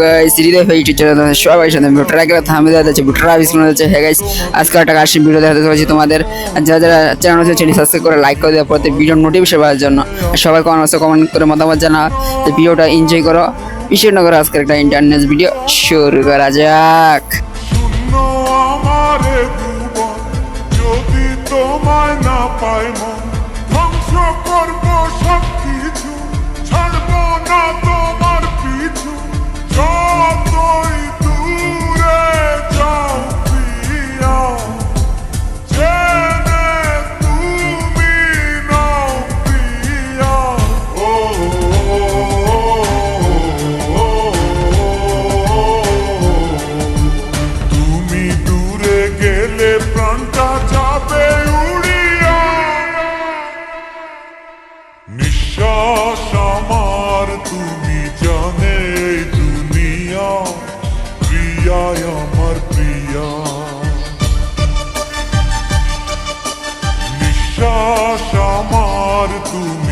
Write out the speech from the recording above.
Guys হৃদয় ভাই YouTube channel সবাই সাথে আগে থামে দেওয়া যাচ্ছে ভিডিওটা বিস্কুট যাচ্ছে। হ্যাঁ গাইস একটা ভিডিও দেখাতে চলেছি তোমাদের। যারা যারা চ্যানেল আছে চ্যানেল করে লাইক করে দেওয়ার পরে ভিডিও নোটিফিকেশন পাওয়ার জন্য। সবাই কমেন্ট বক্সে কমেন্ট করে মতামত জানা ভিডিওটা এনজয় করো। বিশেষ করে আজকের একটা ইন্টারনেট ভিডিও শুরু করা যাক। নিঃশ্বাস আমার তুমি জানে দুনিয়া প্রিয়ায় আমার প্রিয়া। নিঃশ্বাস আমার তুমি